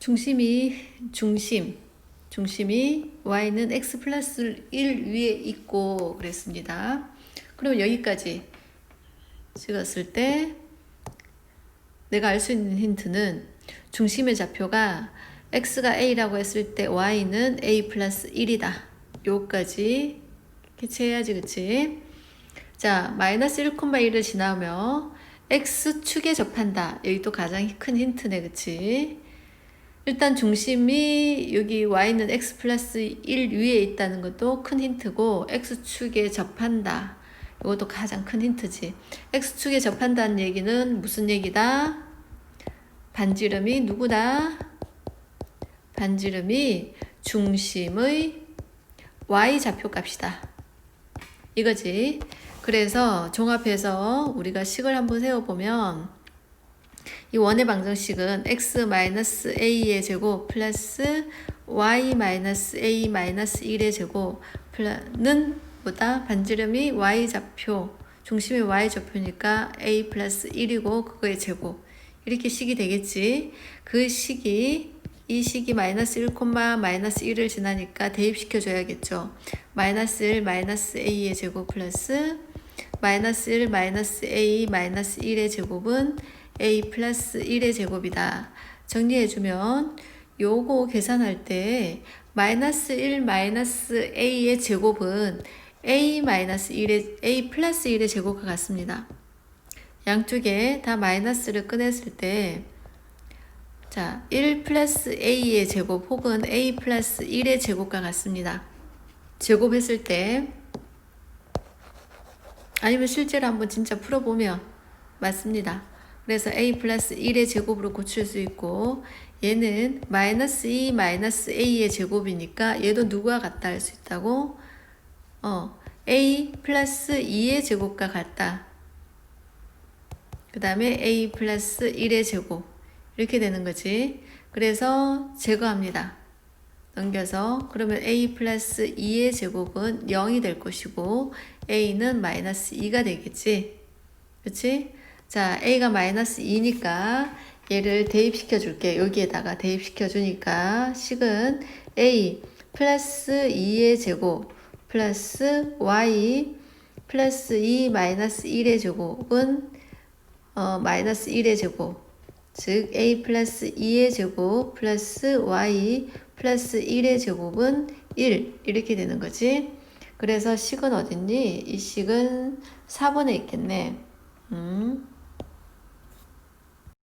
중심이 중심 중심이 y는 x 플러스 1 위에 있고 그랬습니다. 그럼 여기까지 찍었을 때 내가 알 수 있는 힌트는 중심의 좌표가 x가 a라고 했을 때 y는 a 플러스 1이다. 요까지 캐치해야지 그치? 자 마이너스 1,1을 지나면 x축에 접한다. 여기 또 가장 큰 힌트네 그치? 일단 중심이 여기 y는 x 플러스 1 위에 있다는 것도 큰 힌트고 x축에 접한다. 이것도 가장 큰 힌트지. x축에 접한다는 얘기는 무슨 얘기다? 반지름이 누구다? 반지름이 중심의 y 좌표값이다. 이거지. 그래서 종합해서 우리가 식을 한번 세워보면 이 원의 방정식은 x-a의 제곱 플러스 y-a 1의 제곱 는 보다 반지름이 y 좌표 중심이 y 좌표니까 a 플러스 1이고 그거의 제곱. 이렇게 식이 되겠지. 그 식이 이 식이 마이너스 1, 마이너스 1을 지나니까 대입시켜 줘야겠죠. 마이너스 1 마이너스 a의 제곱 플러스 마이너스 1 마이너스 a 마이너스 1의 제곱은 a 플러스 1의 제곱이다. 정리해주면 요거 계산할 때 마이너스 1 마이너스 a의 제곱은 a 마이너스 1의 a 플러스 1의 제곱과 같습니다. 양쪽에 다 마이너스를 꺼냈을 때 자, 1 플러스 a의 제곱 혹은 a 플러스 1의 제곱과 같습니다. 제곱했을 때 아니면 실제로 한번 진짜 풀어보면 맞습니다. 그래서 a 플러스 1의 제곱으로 고칠 수 있고 얘는 마이너스 2 마이너스 a의 제곱이니까 얘도 누구와 같다 할 수 있다고 어 a 플러스 2의 제곱과 같다. 그 다음에 a 플러스 1의 제곱 이렇게 되는 거지. 그래서 제거합니다. 넘겨서 그러면 a 플러스 2의 제곱은 0이 될 것이고 a는 마이너스 2가 되겠지. 그치? 자, a가 마이너스 2니까 얘를 대입시켜 줄게. 여기에다가 대입시켜 주니까 식은 a 플러스 2의 제곱 플러스 y 플러스 2 마이너스 1의 제곱은 어, 마이너스 1의 제곱 즉 a 플러스 2의 제곱 플러스 y 플러스 1의 제곱은 1 이렇게 되는 거지. 그래서 식은 어딨니? 이 식은 4번에 있겠네. 음.